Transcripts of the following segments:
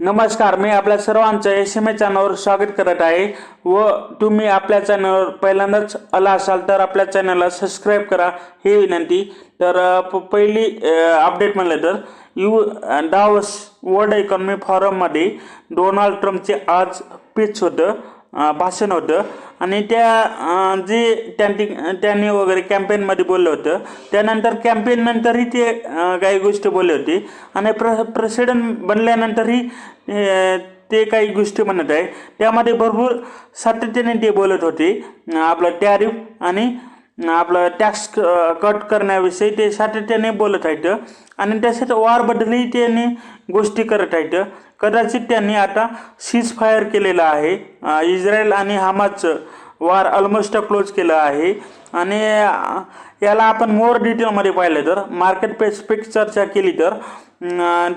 नमस्कार मी आपल्या सर्वांचं एस एम ए चॅनलवर स्वागत करत आहे. व तुम्ही आपल्या चॅनलवर पहिल्यांदाच आला असाल तर आपल्या चॅनलला सबस्क्राईब करा. ही विनंती. तर प पहिली अपडेट म्हणलं तर यू डावस वर्ल्ड इकॉनॉमी फॉरममध्ये डोनाल्ड ट्रम्पचे आज स्पीच होतं. भाषण होतं. आणि त्या जे त्यांनी त्यांनी वगैरे कॅम्पेनमध्ये बोललं होतं त्यानंतर कॅम्पेननंतरही ते काही गोष्टी बोलली होती. आणि प्र प्रेसिडेंट बनल्यानंतरही ते काही गोष्टी म्हणत आहे. त्यामध्ये भरपूर सातत्याने ते बोलत होते. आपलं टॅरिफ आणि आपलं टॅक्स कट करण्याविषयी ते सातत्याने बोलत आहेत. आणि तसेच वारबद्दलही त्यांनी गोष्टी करत आहेत. कदाचित त्यांनी आता सीज फायर केलेलं आहे. इस्रायल आणि हमासचं वार ऑलमोस्ट क्लोज केलं आहे. आणि याला आपण मोर डिटेलमध्ये पाहिलं तर मार्केट पेसिफिक चर्चा केली तर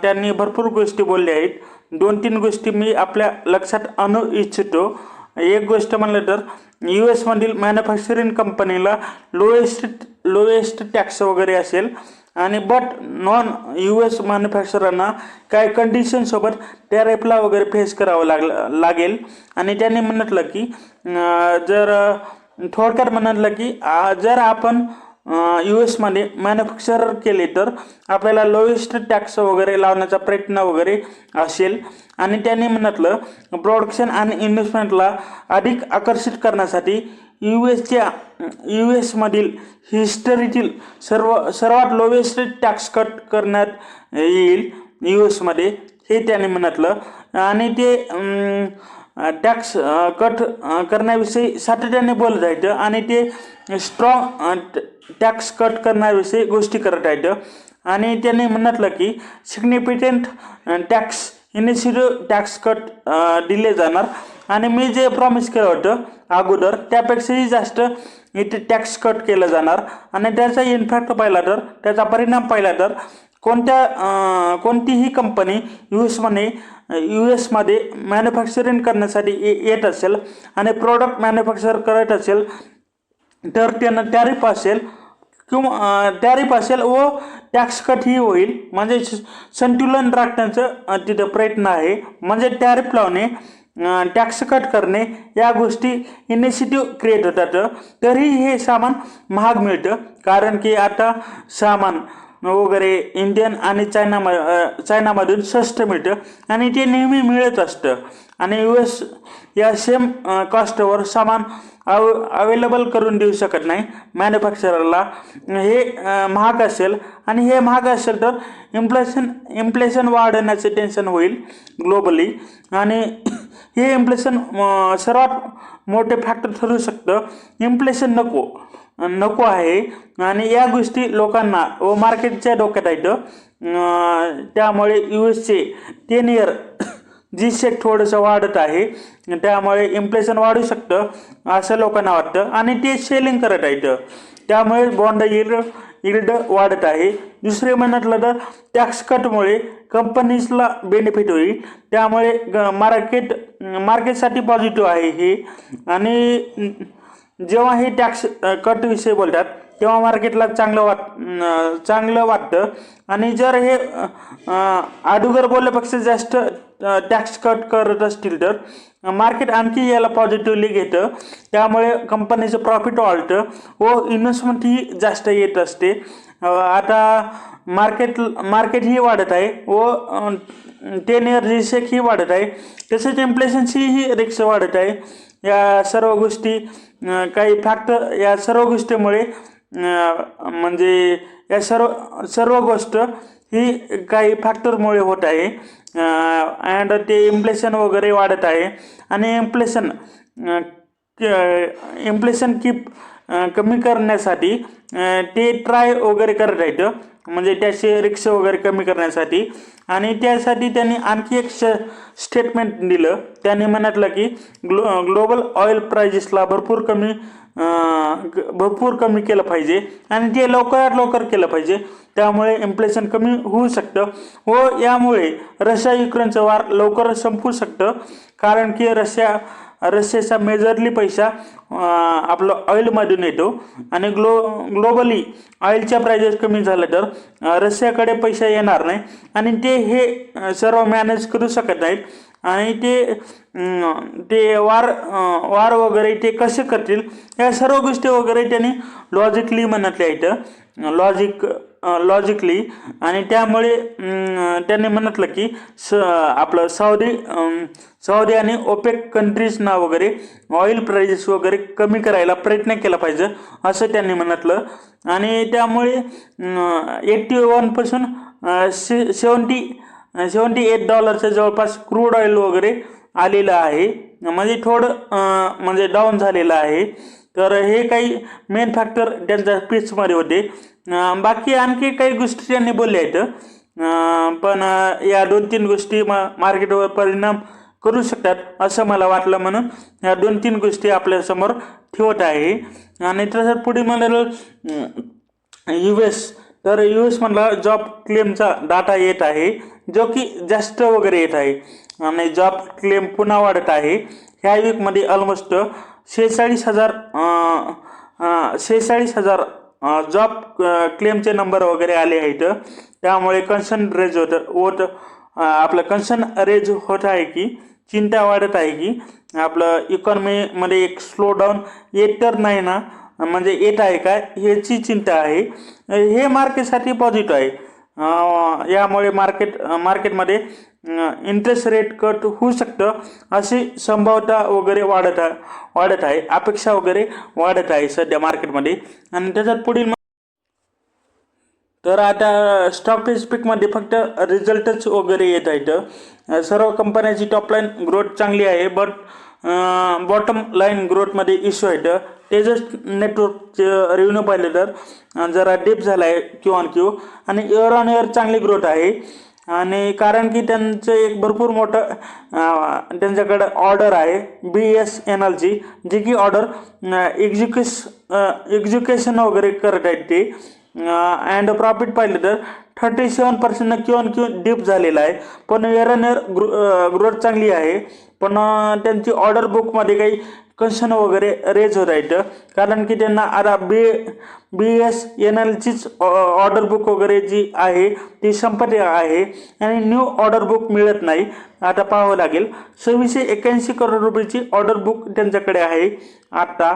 त्यांनी भरपूर गोष्टी बोलल्या आहेत. दोन तीन गोष्टी मी आपल्या लक्षात आणू इच्छितो. एक गोष्ट म्हणलं तर यू एसमधील मॅन्युफॅक्चरिंग कंपनीला लोएस्ट लोएस्ट टॅक्स वगैरे असेल. आणि बट नॉन यू एस मॅन्युफॅक्चरांना काही कंडिशनसोबत टॅरेफला वगैरे फेस करावं लाग लागेल. आणि त्यांनी म्हटलं की जर थोडक्यात म्हटलं की जर आपण यू एसमध्ये मॅन्युफॅक्चर केले तर आपल्याला लोएस्ट टॅक्स वगैरे लावण्याचा प्रयत्न वगैरे असेल. आणि त्यांनी म्हटलं प्रोडक्शन आणि इन्व्हेस्टमेंटला अधिक आकर्षित करण्यासाठी यू एसच्या यू एसमधील हिस्टरीतील सर्व सर्वात लोवेस्ट टॅक्स कट करण्यात येईल यू एसमध्ये हे त्याने म्हटलं. आणि ते टॅक्स कट करण्याविषयी सातत्याने बोलत आहेत आणि ते स्ट्रॉंग टॅक्स कट करण्याविषयी गोष्टी करत आहेत. आणि त्याने म्हटलं की significant tax initiative tax cut दिले जाणार. आणि मी जे प्रॉमिस केलं होतं अगोदर त्यापेक्षाही जास्त इथे टॅक्स कट केलं जाणार. आणि त्याचा इन्फॅक्ट पाहिला तर त्याचा परिणाम पाहिला तर कोणत्या कोणतीही कंपनी यू एसमध्ये यू एसमध्ये मॅन्युफॅक्चरिंग करण्यासाठी ये- येत असेल आणि प्रोडक्ट मॅन्युफॅक्चर करत असेल तर त्यांना टॅरिफ असेल किंवा टॅरिफ असेल व टॅक्स कटही होईल. म्हणजे संतुलन राखण्याचं तिथं प्रयत्न आहे. म्हणजे टॅरिफ लावणे टॅक्स कट करणे या गोष्टी इनिशिएटिव्ह क्रिएट होतात. तरी हे सामान महाग मिळतं. कारण की आता सामान वगैरे इंडियन आणि चायना चायनामधून स्वस्त मिळतं. आणि ते नेहमी मिळत असतं. आणि यू एस या सेम कॉस्टवर सामान अव अवेलेबल करून देऊ शकत नाही. मॅन्युफॅक्चररला हे महाग असेल. आणि हे महाग असेल तर इन्फ्लेशन इन्फ्लेशन वाढण्याचे टेन्शन होईल ग्लोबली आणि हे इन्फ्लेशन सर्वात मोठे फॅक्टर ठरू शकतं. इन्फ्लेशन नको. नको आहे. आणि या गोष्टी लोकांना व मार्केटच्या डोक्यात आहेत. त्यामुळे यू एसचे टेन इयर जी शेक थोडंसं वाढत आहे. त्यामुळे इन्फ्लेशन वाढू शकतं असं लोकांना वाटतं. आणि ते सेलिंग करत आहेत. त्यामुळे बॉन्ड इल्ड इल्ड वाढत आहे. दुसरे म्हटलं तर टॅक्स कटमुळे कंपनीजला बेनिफिट होईल. त्यामुळे ग मार्केट मार्केटसाठी पॉझिटिव्ह आहे हे. आणि जेव्हा हे टॅक्स कटविषयी बोलतात तेव्हा मार्केटला चांगलं वाट चांगलं वाटतं. आणि जर हे अडुगर बोलल्यापेक्षा जास्त टॅक्स कट करत असतील तर मार्केट आणखी याला पॉझिटिव्हली घेतं. त्यामुळे कंपनीचं प्रॉफिट वाढतं. व इन्व्हेस्टमेंटही जास्त येत असते. आता मार्केट मार्केटही वाढत आहे व टेन इयर रिसेकही वाढत आहे. तसेच इन्फ्लेशनचीही रिक्स वाढत आहे. या सर्व गोष्टी काही फॅक्टर या सर्व गोष्टीमुळे म्हणजे या सर्व सर्व गोष्ट ही काही फॅक्टरमुळे होत आहे. अँड ते इन्फ्लेशन वगैरे वाढत आहे. आणि इन्फ्लेशन इन्फ्लेशन कीप कमी करण्यासाठी ते ट्राय वगैरे करत आहेत. म्हणजे त्याचे रिक्षा वगैरे कमी करण्यासाठी. आणि त्यासाठी त्यांनी आणखी एक श स्टेटमेंट दिलं. त्यांनी म्हटलं की ग्लो ग्लोबल ऑइल प्राइजेसला भरपूर कमी ग- भरपूर कमी केलं पाहिजे. आणि ते लवकरात लवकर केलं पाहिजे त्यामुळे इन्फ्लेशन कमी होऊ शकतं. व यामुळे रशिया युक्रेनचं वार लवकर संपू शकतं. कारण की रशिया रशियाचा मेजरली पैसा आपलं ऑइलमधून येतो. आणि ग्लो ग्लोबली ऑइलच्या प्राइजेस कमी झाल्या तर रशियाकडे पैसा येणार नाही. आणि ते हे सर्व मॅनेज करू शकत नाहीत. आणि ते ते वार वार वगैरे ते कसे करतील या सर्व गोष्टी वगैरे त्यांनी लॉजिकली म्हणतल्या इथं. लॉजिक लॉजिकली आणि त्यामुळे त्यांनी म्हटलं की स आपलं सौदी सौदी आणि ओपेक कंट्रीजना वगैरे ऑइल प्राइजेस वगैरे कमी करायला प्रयत्न केला पाहिजे असं त्यांनी म्हटलं. आणि त्यामुळे एट्टी वनपासून से सेवन्टी सेवन्टी एट डॉलरच्या जवळपास क्रूड ऑइल वगैरे आलेलं आहे. म्हणजे थोडं म्हणजे डाऊन झालेलं आहे. तर हे काही मेन फॅक्टर त्यांच्या पीचमध्ये होते. बाकी आणखी काही गोष्टी त्यांनी बोलल्या आहेत. पण या दोन तीन गोष्टी म मार्केटवर परिणाम करू शकतात असं मला वाटलं म्हणून या दोन तीन गोष्टी आपल्यासमोर ठेवत आहे. आणि तसं पुढे म्हणाल यू एस तर यू एसमधला जॉब क्लेमचा डाटा येत आहे जो की जास्त वगैरे येत आहे. आणि जॉब क्लेम पुन्हा वाढत आहे. ह्या वीकमध्ये ऑलमोस्ट शेहेचाळीस हजार शेहेचाळीस हजार जॉब क्लेमचे नंबर वगैरे आले आहेत त्यामुळे कन्सर्न रेज होत होत आपलं कन्सर्न रेज होत आहे की चिंता वाढत आहे की आपलं इकॉनॉमीमध्ये एक स्लो डाऊन येत तर नाही ना म्हणजे येत आहे का ह्याची चिंता आहे. हे मार्केटसाठी पॉझिटिव्ह आहे. यामुळे मार्केट मार्केटमध्ये इंटरेस्ट रेट कट होऊ शकतं अशी संभाव्यता वगैरे वाढत आहे वाढत आहे अपेक्षा वगैरे वाढत आहे सध्या मार्केटमध्ये आणि त्याच्यात पुढील तर आता स्टॉक स्पीकमध्ये फक्त रिझल्टच वगैरे येत आहेत. सर्व कंपन्याची टॉपलाईन ग्रोथ चांगली आहे बट बॉटम लाईन ग्रोथमध्ये इश्यू आहेत. तेजस नेटवर्कचे रेव्हन्यू पाहिलं तर जरा डिप झाला आहे क्यू ऑन क्यू आणि इयर ऑन इयर चांगली ग्रोथ आहे. आणि कारण की त्यांचं एक भरपूर मोठं त्यांच्याकडं ऑर्डर आहे बी एस एन एलची जी की ऑर्डर एक्झिक्युस एक्झिक्युशन वगैरे करत आहेत ते. अँड प्रॉफिट पाहिलं तर thirty seven percent Q on Q झालेला आहे. पण year and year grow growth चांगली आहे. पण त्यांची ऑर्डर बुकमध्ये काही कन्शन वगैरे रेज होत आहेत. कारण की त्यांना आता बी बी एस एन एलचीच ऑर्डर बुक वगैरे जी आहे ती संपत आहे. आणि न्यू ऑर्डर बुक मिळत नाही. आता पाहावं लागेल. सव्वीसशे एक्याऐंशी करोड रुपयाची ऑर्डर बुक त्यांच्याकडे आहे. आत्ता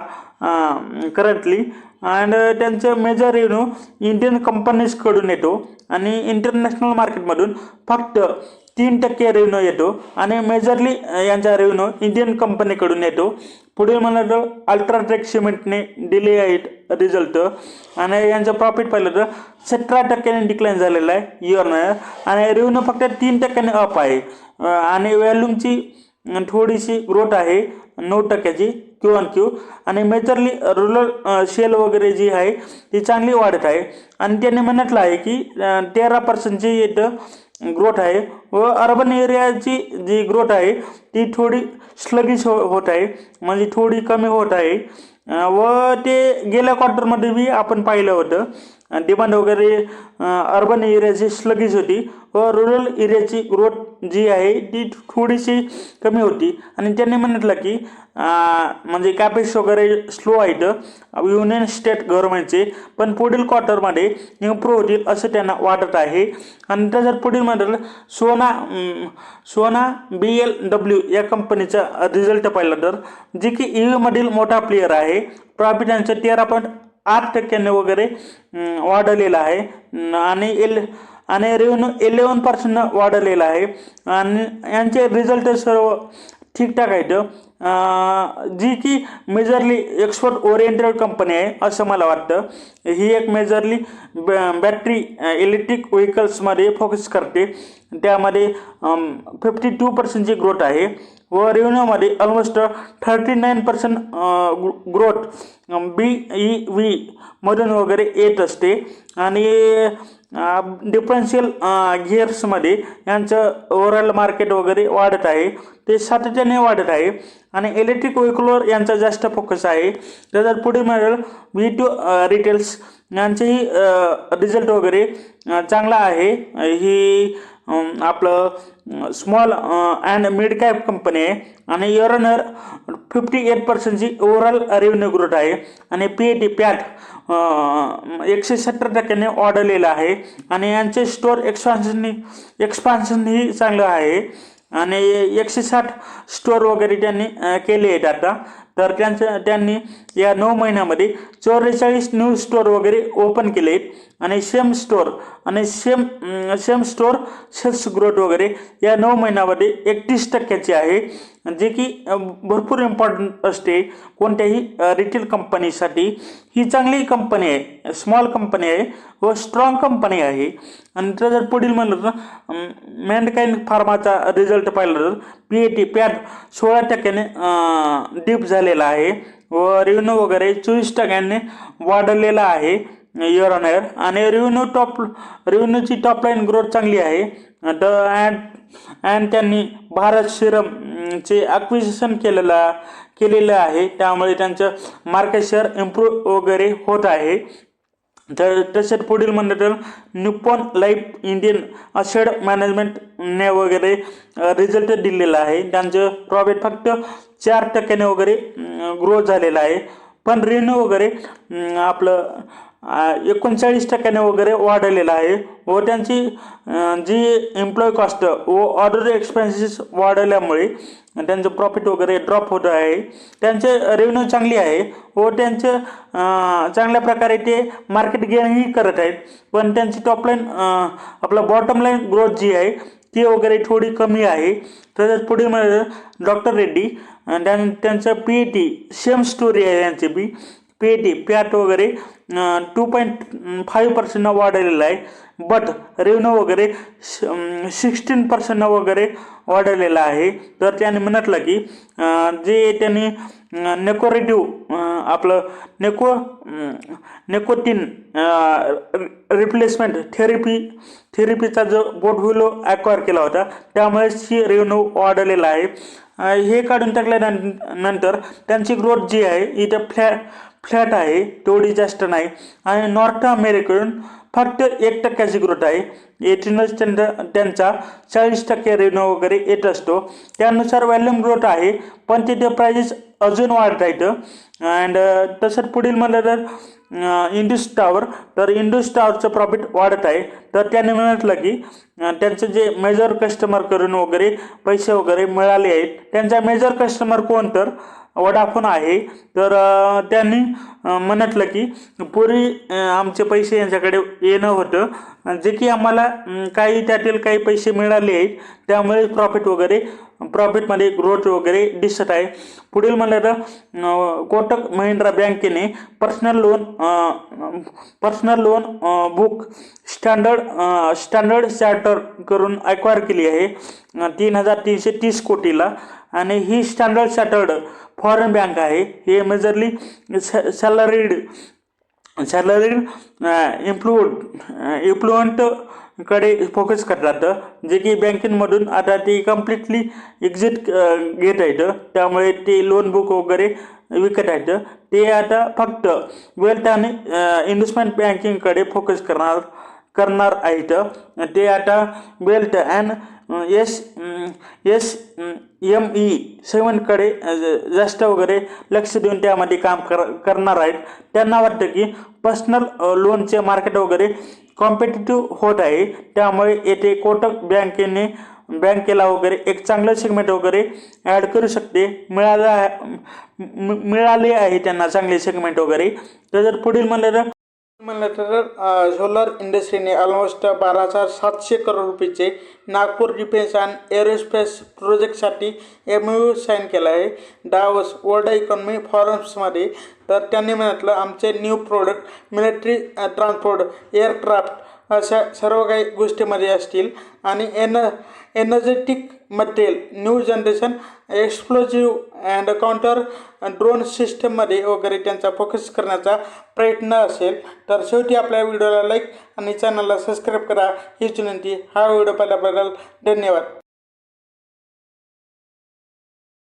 करंटली अँड uh, त्यांचं मेजर रेव्हन्यू इंडियन कंपनीजकडून येतो. आणि इंटरनॅशनल मार्केटमधून फक्त तीन टक्के रेव्हन्यू येतो. आणि मेजरली uh, यांचा रेव्हन्यू इंडियन कंपनीकडून येतो. पुढे मला तर अल्ट्राटेक सिमेंटने दिले आहेत रिझल्ट आणि यांचं प्रॉफिट पाहिलं तर सतरा टक्क्याने डिक्लाईन झालेलं आहे इयर आणि रेव्हन्यू फक्त तीन टक्क्याने अप आहे. Uh, आणि व्हॅल्यूमची थोडीशी ग्रोथ आहे. नऊ टक्क्याची क्यू ऑन क्यू आणि मेजरली रुरल शेल वगैरे जी आहे ती चांगली वाढत आहे. आणि त्यांनी म्हटलं आहे की तेरा पर्सेंटची इथं ग्रोथ आहे व अर्बन एरियाची जी ग्रोथ आहे ती थोडी स्लगिश हो होत आहे. म्हणजे थोडी कमी होत आहे. व ते गेल्या क्वार्टरमध्ये बी आपण पाहिलं होतं. डिमांड वगैरे अर्बन एरियाची स्लगीज होती. व रुरल एरियाची ग्रोथ जी आहे ती थोडीशी कमी होती. आणि त्यांनी म्हटलं की म्हणजे कॅपेस वगैरे स्लो आहेत. युनियन स्टेट गव्हर्नमेंटचे पण पुढील क्वार्टरमध्ये इम्प्रूव्ह होतील असं त्यांना वाटत आहे. आणि त्याच्यात पुढील म्हटलं सोना सोना बी एल डब्ल्यू या कंपनीचा रिझल्ट पाहिला तर जे की ई मधील मोठा प्लेअर आहे प्रॉफिट यांचं तेरा पॉईंट आठ टक्क्यांनी वगैरे वाढलेला वाढलेलं आहे. आणि एल आणि रेव्हेन्यू इलेवन पर्सेंट वाढलेला आहे. आणि यांचे रिझल्ट सर्व ठीकठाक आहेत. जी की मेजरली एक्सपोर्ट ओरिएंटेड कंपनी आहे असं मला वाटतं. ही एक मेजरली बॅटरी इलेक्ट्रिक व्हेकल्समध्ये फोकस करते. त्यामध्ये फिफ्टी टू पर्सेंटची ग्रोथ आहे व रेव्हेन्यूमध्ये almost thirty nine percent growth B E V मधून वगैरे येत असते. आणि डिफरन्शियल गिअर्समध्ये यांचं ओव्हरऑल मार्केट वगैरे वाढत आहे. ते सातत्याने वाढत आहे. आणि इलेक्ट्रिक व्हेकलवर यांचा जास्त फोकस आहे. त्याच्यात पुढे मिळेल व्ही टू रिटेल्स यांचेही रिझल्ट वगैरे चांगला आहे. ही आपलं small and mid cap company आहे. आणि इयर फिफ्टी एट पर्सेंटची ओव्हरऑल रेव्हेन्यू ग्रोथ आहे. आणि पी ए टी पॅट एकशे सत्तर टक्क्याने वाढवलेलं आहे. आणि यांचे स्टोअर एक्सपान्शन एक्सपान्शनही चांगलं आहे. आणि एकशे साठ स्टोअर वगैरे त्यांनी केले आहेत आता. तर त्यांच्या त्यांनी या नऊ महिन्यामध्ये चौवेचाळीस न्यू स्टोअर वगैरे ओपन केले आहेत. आणि सेम स्टोअर आणि same same store sales growth वगैरे या नऊ महिन्यामध्ये एकतीस टक्क्याची आहे. जे की भरपूर इम्पॉर्टंट असते कोणत्याही रिटेल कंपनीसाठी ही चांगली कंपनी आहे स्मॉल कंपनी आहे व स्ट्रॉंग कंपनी आहे. आणि तर जर पुढील म्हणलं तर मॅनकाइंड फार्माचा रिझल्ट पाहिला तर पी ए टी पॅट सोळा टक्क्याने डीप झालेला आहे व रेव्हन्यू वगैरे चोवीस टक्क्यांनी वाढलेला आहे इयर ऑन इयर आणि रेव्हन्यू टॉप रेव्हन्यूची टॉप लाईन ग्रोथ चांगली आहे. द अँड अँड त्यांनी भारत सिरमचे ॲक्विजिशन केलेला केलेलं आहे. त्यामुळे त्यांचं मार्केट शेअर इम्प्रूव्ह वगैरे होत आहे. तर तसेच पुढील म्हणलं तर निप्पॉन लाईफ इंडियन असेड मॅनेजमेंटने वगैरे रिझल्ट दिलेला आहे. त्यांचं प्रॉफिट फक्त चार टक्क्याने वगैरे ग्रो झालेलं आहे. पण रेन्यू वगैरे आपलं एकोणचाळीस टक्क्याने वगैरे वाढलेलं आहे. व त्यांची जी एम्प्लॉय कॉस्ट व ऑर्डर एक्सपेन्सेस वाढवल्यामुळे त्यांचं प्रॉफिट वगैरे ड्रॉप होत आहे. त्यांचे रेव्हेन्यू चांगली आहे. व त्यांचं चांगल्या प्रकारे ते मार्केट गेनही करत आहेत. पण त्यांची टॉपलाईन आपलं बॉटम लाईन ग्रोथ जी आहे ती वगैरे थोडी कमी आहे. तसंच पुढे म्हणजे डॉक्टर रेड्डी त्यां त्यांचं P A T same story आहे त्यांची बी. पेटी पॅट वगैरे टू पॉईंट फाईव्ह पर्सेंटनं वाढलेलं आहे. बट रेव्हन्यू वगैरे सिक्स्टीन पर्सेंटनं वगैरे वाढलेलं आहे. तर त्याने म्हटलं की जे त्यांनी नेकोरेटिव्ह आपलं नेको नेकोटिन रिप्लेसमेंट थेरपी थेरपीचा जो पोर्टफोलिओ ॲक्वायर केला होता त्यामुळेच ही रेव्हन्यू वाढलेला आहे. हे काढून टाकल्यानंतर त्यांची ग्रोथ जी आहे इथं फ्लॅ फ्लॅट आहे तेवढी जास्त नाही. आणि नॉर्थ अमेरिकेकडून फक्त एक टक्क्याची ग्रोथ आहे. येथूनच त्यांचा त्यांचा चाळीस टक्के रेव्हन्यू वगैरे येत असतो. त्यानुसार व्हॅल्यूम ग्रोथ आहे पण तिथे प्राइजेस अजून वाढत आहेत. अँड तसंच पुढील म्हणलं तर इंडस टावर तर इंडस टावरचं प्रॉफिट वाढत आहे. तर त्याने म्हटलं की त्यांचं जे मेजर कस्टमर करून वगैरे पैसे वगैरे मिळाले आहेत त्यांचा मेजर कस्टमर कोण तर? वडाफोन आहे. तर त्यांनी म्हणतलं म्हटलं की पूर्वी आमचे पैसे यांच्याकडे येणं होतं. जे की आम्हाला काही त्यातील काही पैसे मिळाले आहेत त्यामुळे प्रॉफिट वगैरे प्रॉफिटमध्ये ग्रोथ वगैरे दिसत आहे. पुढील म्हणलं तर कोटक महिंद्रा बँकेने personal loan personal loan book standard standard charter करून ॲक्वायर केली आहे. तीन हजार तीनशे तीस कोटीला. आणि ही स्टँडर्ड चार्टर्ड फॉरेन बँक आहे. हे मेजरली सॅलरीड सॅलरीड इम्प्लुड इम्प्लुएंटकडे फोकस करतात. जे की बँकेमधून आता ते कम्प्लिटली एक्झिट घेत आहेत. त्यामुळे ते लोन बुक वगैरे विकत आहेत. ते आता फक्त वेल्थ आणि इन्व्हेस्टमेंट बँकिंगकडे फोकस करणार करणार आहेत. ते आता wealth and S S M E सेवनकडे जास्त वगैरे लक्ष देऊन त्यामध्ये काम कर करणार आहेत. त्यांना वाटतं की पर्सनल लोनचे मार्केट वगैरे कॉम्पिटेटिव्ह होत आहे. त्यामुळे येथे कोटक बँकेने बँकेला वगैरे एक चांगलं सेगमेंट वगैरे ॲड करू शकते. मिळालं आहे मि- मिळाले आहे त्यांना चांगले सेगमेंट वगैरे. तर जर पुढील म्हणलं तर म्हणलं तर सोलर इंडस्ट्रीने ऑलमोस्ट बारा हजार सातशे करोड रुपयेचे नागपूर डिफेन्स अँड एरोस्पेस प्रोजेक्टसाठी एम यू साईन केला आहे. डावस वर्ल्ड इकॉनॉमी फॉरम्समध्ये तर त्यांनी म्हटलं आमचे new product military transport aircraft अशा सर्व काही गोष्टीमध्ये असतील. आणि N energetic material new generation explosive and counter drone सिस्टममध्ये वगैरे त्यांचा फोकस करण्याचा प्रयत्न असेल. तर शेवटी आपल्या व्हिडिओला लाईक आणि चॅनलला सबस्क्राईब करा. हीच विनंती. हा व्हिडिओ पाहिल्याबद्दल धन्यवाद.